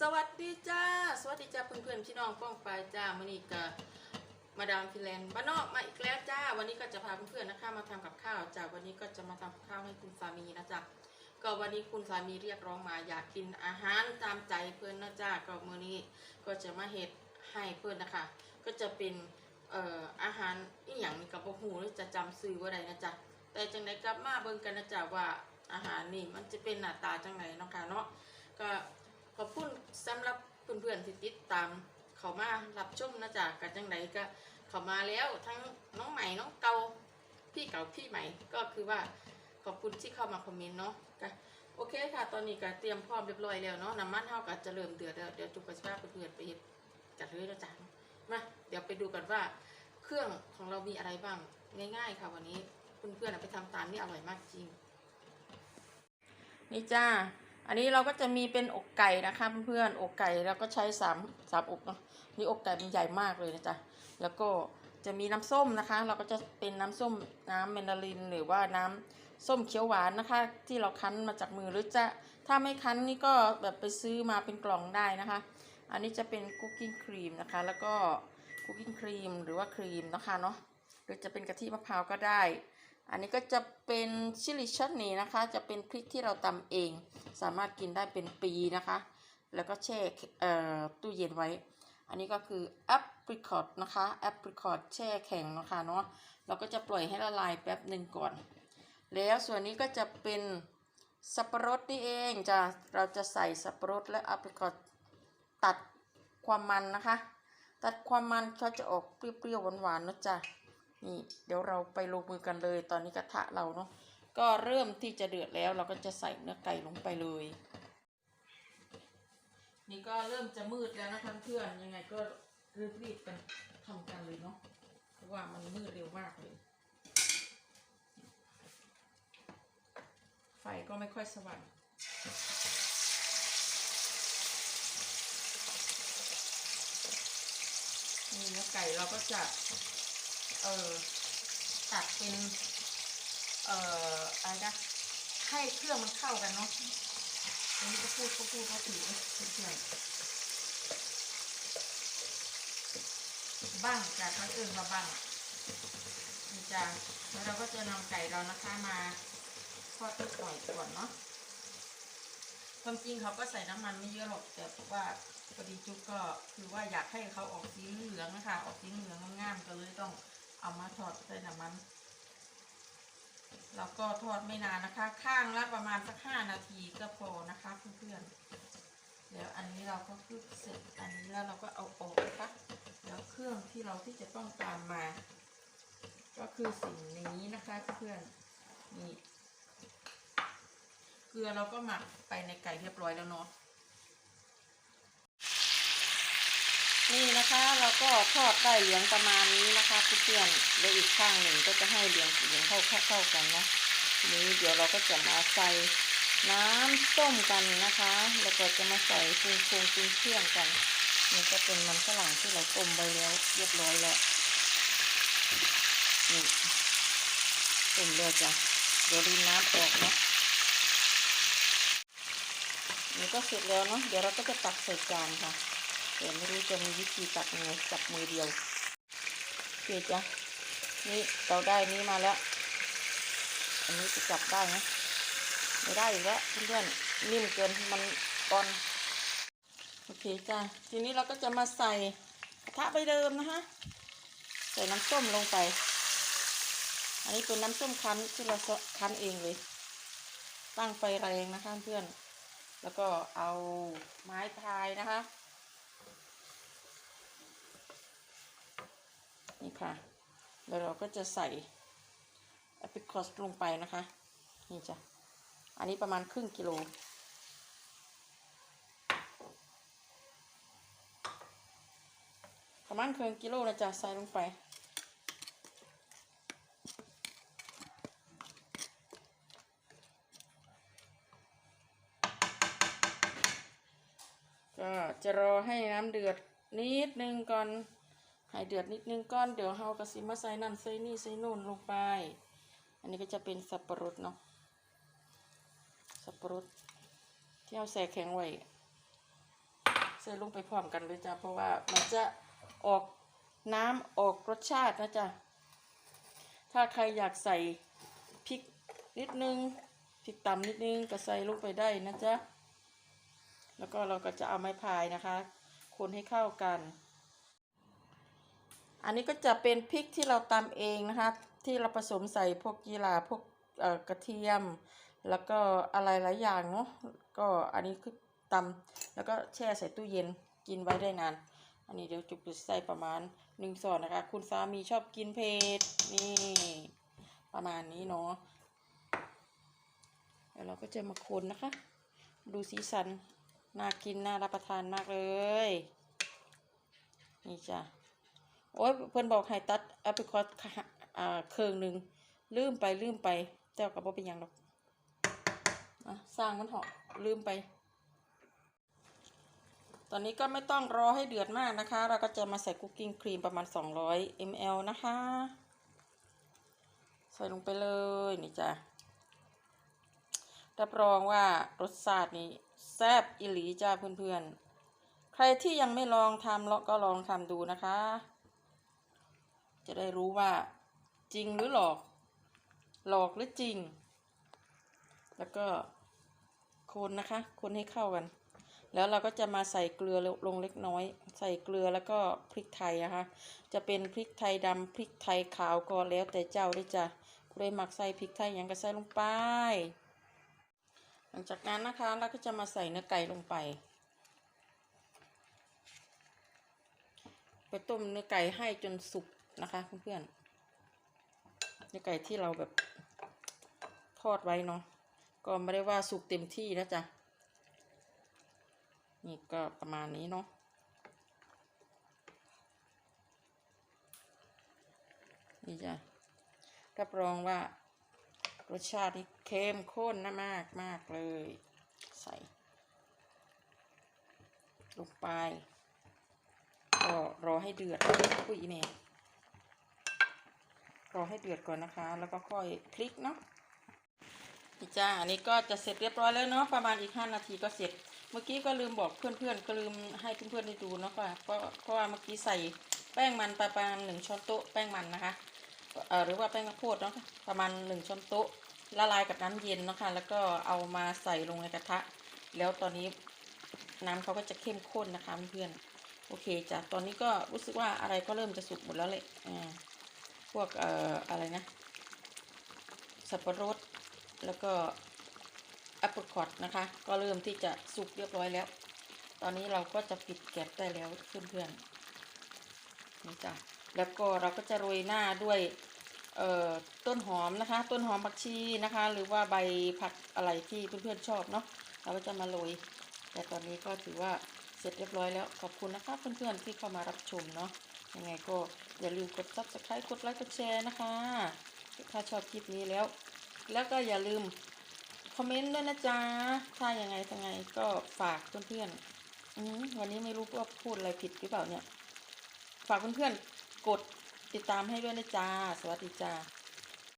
สวัสดีจ้า สวัสดีจ้าเพื่อนๆพี่น้องป้องปายจ้ามื่อนี้ก็มาดามฟินแลนด์บ้านนอกมาอีกแล้วจ้า วันนี้ก็จะพาเพื่อนๆนะคะมาทำกับข้าวจ้าวันนี้ก็จะมาทำข้าวให้คุณสามีนะจ๊ะก็วันนี้คุณสามีเรียกร้องมาอยากกินอาหารตามใจเพื่อนนะจ้าก็มื้อนี้ก็จะมาเฮ็ดให้เพื่อนนะคะ ก็จะเป็นเอ่ออาหารอีหยังนี่กับบ่ฮู้หรือจะจำซื้อว่าใดนะจ๊ะแต่จังไดกลับมาเบิ่งกันนะจ๊ะว่าอาหารนี่มันจะเป็นหน้าตาจังไดเนาะค่ะเนาะก็ ขอบคุณสำหรับเพื่อนๆที่ติดตาม เขามารับชมนะจ๊ะกันจังไดก็เขามาแล้วทั้งน้องใหม่น้องเก่าพี่เก่าพี่ใหม่ก็คือว่าขอบคุณที่เข้ามาคอมเมนต์เนาะก็โอเคค่ะ ตอนนี้ก็เตรียมพร้อมเรียบร้อยแล้วเนาะน้ำมันเท่ากับจะเริ่มเดือดแล้วเดี๋ยวจุกกระชากเพื่อนๆไปเฮ็ดกันเลยนะจ๊ะมาเดี๋ยวไปดูกันว่าเครื่องของเรามีอะไรบ้างง่าย ๆ ค่ะวันนี้เพื่อนๆไปทำตามนี่อร่อยมากจริงนี่จ้า อันนี้เราก็จะมีเป็นอกไก่นะคะเพื่อนๆอกไก่เราก็ใช้สามสามอกเนาะนี่อกไก่มันใหญ่มากเลยนะจ๊ะแล้วก็จะมีน้ำส้มนะคะ เราก็จะเป็นน้ำส้มน้ำเมนดาริน หรือว่าน้ำส้มเขียวหวานนะคะ ที่เราคั้นมาจากมือหรือจะถ้าไม่คั้นนี่ก็แบบไปซื้อมาเป็นกล่องได้นะคะ อันนี้จะเป็นคุกกิ้งครีมนะคะ แล้วก็คุกกิ้งครีมหรือว่าครีมนะคะเนาะหรือจะเป็นกะทิมะพร้าวก็ได้ อันนี้ก็จะเป็นชิลิชัตนีนะคะ จะเป็นพริกที่เราตำเอง สามารถกินได้เป็นปีนะคะ แล้วก็แช่ตู้เย็นไว้ อันนี้ก็คือแอปริคอตนะคะแอปริคอตแช่แข็งนะคะเนาะเราก็จะปล่อยให้ละลายแป๊บหนึ่งก่อน แล้วส่วนนี้ก็จะเป็นสับปะรดนี่เองจะเราจะใส่สับปะรดและแอปริคอตตัดความมันนะคะ ตัดความมันเขาจะออกเปรี้ยวๆหวานๆนะจ๊ะ นี่เดี๋ยวเราไปลงมือกันเลย ตอนนี้กระทะเราเนาะก็เริ่มที่จะเดือดแล้ว เราก็จะใส่เนื้อไก่ลงไปเลย นี่ก็เริ่มจะมืดแล้วนะคะเพื่อนยังไงก็รีบๆกันทำกันเลยเนาะเพราะว่ามันมืดเร็วมากเลย ไฟก็ไม่ค่อยสว่างนี่เนื้อไก่เราก็จะ เออตัดเป็น เอ่ออะไรนะให้เครื่องมันเข้ากันเนาะอันนี้ก็พูดก็พูดก็ถือเพื่อนๆบ้างจากเขาเอื่นมาบ้างนี่จ้าแล้วเราก็จะนำไก่เรานะคะมาทอดที่ปล่อยก่อนเนาะความจริงเขาก็ใส่น้ำมันไม่เยอะหรอกแต่ว่าพอดีจุกก็คือว่าอยากให้เขาออกสีเหลืองนะคะออกสีเหลืองงามๆก็เลยต้อง เอามาทอดใส่น้ำมันแล้วก็ทอดไม่นานนะคะ ข้างละประมาณสักห้านาทีก็พอนะคะเพื่อนๆเดี๋ยวอันนี้เราก็คือเสร็จอันนี้แล้วเราก็เอาออกนะคะเดี๋ยวเครื่องที่เราที่จะต้องตามมา ก็คือสิ่งนี้นะคะเพื่อนนี่เกลือเราก็หมักไปในไก่เรียบร้อยแล้วเนาะ นี่นะคะเราก็ทอดได้เหลืองประมาณนี้นะคะเพื่อนๆแล้วอีกข้างหนึ่งก็จะให้เหลืองสีเหลืองเข้าเข้ากันนะนี้เดี๋ยวเราก็จะมาใส่น้ำส้มกันนะคะ แล้วก็จะมาใส่ปรุงปรุงปรุงเครื่องกันนี่ก็เป็นมันฝรั่งที่เราต้มไปแล้วเรียบร้อยแล้วนี่ต้มแล้วจ้ะเดี๋ยวรีนน้ำออกนะนี่ก็เสร็จแล้วเนาะเดี๋ยวเราก็จะตักใส่จานค่ะ แต่ไม่รู้จะมีวิธีตัดยังไงจับมือเดียวโอเคจ้ะนี่เราได้นี้มาแล้ว อันนี้จะจับได้ไหมไม่ได้อีกแล้วเพื่อนๆนิ่มเกินมันก้อนโอเคจ้ะทีนี้เราก็จะมาใส่กระทะใบเดิมนะคะใส่น้ำส้มลงไป อันนี้เป็นน้ำส้มคั้นที่เราคั้นเองเลย ตั้งไฟแรงนะคะเพื่อน แล้วก็เอาไม้พายนะคะ นี่ค่ะ แล้วเราก็จะใส่แอปริคอสลงไปนะคะ นี่จ้ะ อันนี้ประมาณครึ่งกิโล ประมาณครึ่งกิโลนะจ๊ะ ใส่ลงไป ก็จะรอให้น้ำเดือดนิดนึงก่อน ให้เดือดนิดนึงก่อนเดี๋ยวเฮากระสิมาใส่นั่นใส่นี่ใส่นู่นลงไป อันนี้ก็จะเป็นสับปะรดเนาะสับปะรดที่เอาใส่แข็งไว้ใส่ลงไปพร้อมกันเลยจ้ะเพราะว่ามันจะออกน้ำออกรสชาตินะจ๊ะถ้าใครอยากใส่พริกนิดนึงพริกตำนิดนึงก็ใส่ลงไปได้นะจ๊ะแล้วก็เราก็จะเอาไม้พายนะคะ คนให้เข้ากัน อันนี้ก็จะเป็นพริกที่เราตำเองนะคะ ที่เราผสมใส่พวกยีราพวกกระเทียม แล้วก็อะไรหลายอย่างเนาะก็อันนี้คือตำแล้วก็แช่ใส่ตู้เย็นกินไว้ได้นาน อันนี้เดี๋ยวจุกจใส่ประมาณหนึ่งส่วนนะคะ คุณสามีชอบกินเผ็ดนี่ประมาณนี้เนาะแล้วเราก็จะมาคนนะคะ ดูสีสันน่ากินน่ารับประทานมากเลย นี่จ้ะ โอ้ยเพื่อนบอกให้ตัดแอปเปิลคอตอ่าเครื่องหนึ่งลืมไปลืมไปเจ้ากับบ่าเป็นยังหรอกอะสร้างมันเหาะลืมไป ตอนนี้ก็ไม่ต้องรอให้เดือดมากนะคะ เราก็จะมาใส่คุกกิ้งครีมประมาณ 200 ml นะคะ ใส่ลงไปเลยนี่จ้ะรับรองว่ารสชาตินี้แซ่บอิหลีจ้าเพื่อนๆ ใครที่ยังไม่ลองทำก็ลองทำดูนะคะ จะได้รู้ว่าจริงหรือหลอก หลอกหรือจริง แล้วก็คนนะคะ คนให้เข้ากัน แล้วเราก็จะมาใส่เกลือลงเล็กน้อย ใส่เกลือแล้วก็พริกไทยนะคะ จะเป็นพริกไทยดำพริกไทยขาวก็แล้วแต่เจ้าได้จ้ะผู้ใดหมักใส่พริกไทยหยังก็ใส่ลงไป หลังจากนั้นนะคะเราก็จะมาใส่เนื้อไก่ลงไป ไปต้มเนื้อไก่ให้จนสุก นะคะเพื่อนๆเนื้อไก่ที่เราแบบทอดไว้เนาะ ก็ไม่ได้ว่าสุกเต็มที่นะจ๊ะ นี่ก็ประมาณนี้เนาะนี่จ้ะรับรองว่ารสชาตินี่เข้มข้นนะมากมากเลย ใส่ ลงไป ก็รอให้เดือดอุ้ยแม่ รอให้เดือดก่อนนะคะ แล้วก็ค่อยพลิกเนาะนี่จ้าอันนี้ก็จะเสร็จเรียบร้อยแล้วเนาะประมาณอีกห้านาทีก็เสร็จ เมื่อกี้ก็ลืมบอกเพื่อนๆ ก็ลืมให้เพื่อนๆได้ดูเนาะค่ะเพราะเพราะว่าเมื่อกี้ใส่แป้งมันประมาณหนึ่งช้อนโต๊ะแป้งมันนะคะเออหรือว่าแป้งข้าวโพดเนาะประมาณหนึ่งช้อนโต๊ะละลายกับน้ำเย็นเนาะค่ะแล้วก็เอามาใส่ลงในกระทะ แล้วตอนนี้น้ำเขาก็จะเข้มข้นนะคะเพื่อนๆโอเคจ้ะตอนนี้ก็รู้สึกว่าอะไรก็เริ่มจะสุกหมดแล้วเลยอ่า พวกเอ่ออะไรนะ สับปะรด แล้วก็แอปเปิลคอตนะคะ ก็เริ่มที่จะสุกเรียบร้อยแล้ว ตอนนี้เราก็จะปิดแก๊สได้แล้วเพื่อนๆนี่จ้ะแล้วก็เราก็จะโรยหน้าด้วยเอ่อต้นหอมนะคะ ต้นหอมผักชีนะคะ หรือว่าใบผักอะไรที่เพื่อนๆชอบเนาะเราก็จะมาโรยแต่ตอนนี้ก็ถือว่าเสร็จเรียบร้อยแล้วขอบคุณนะคะเพื่อนๆที่เข้ามารับชมเนาะ ยังไงก็อย่าลืมกด subscribe กดไลค์กดแชร์นะคะ ถ้าชอบคลิปนี้แล้ว แล้วก็อย่าลืมคอมเมนต์ด้วยนะจ๊ะ ถ้ายังไงยังไงก็ฝากเพื่อนๆวันนี้ไม่รู้ว่าพูดอะไรผิดหรือเปล่าเนี่ย ฝากเพื่อนๆกดติดตามให้ด้วยนะจ๊ะ สวัสดีจ้า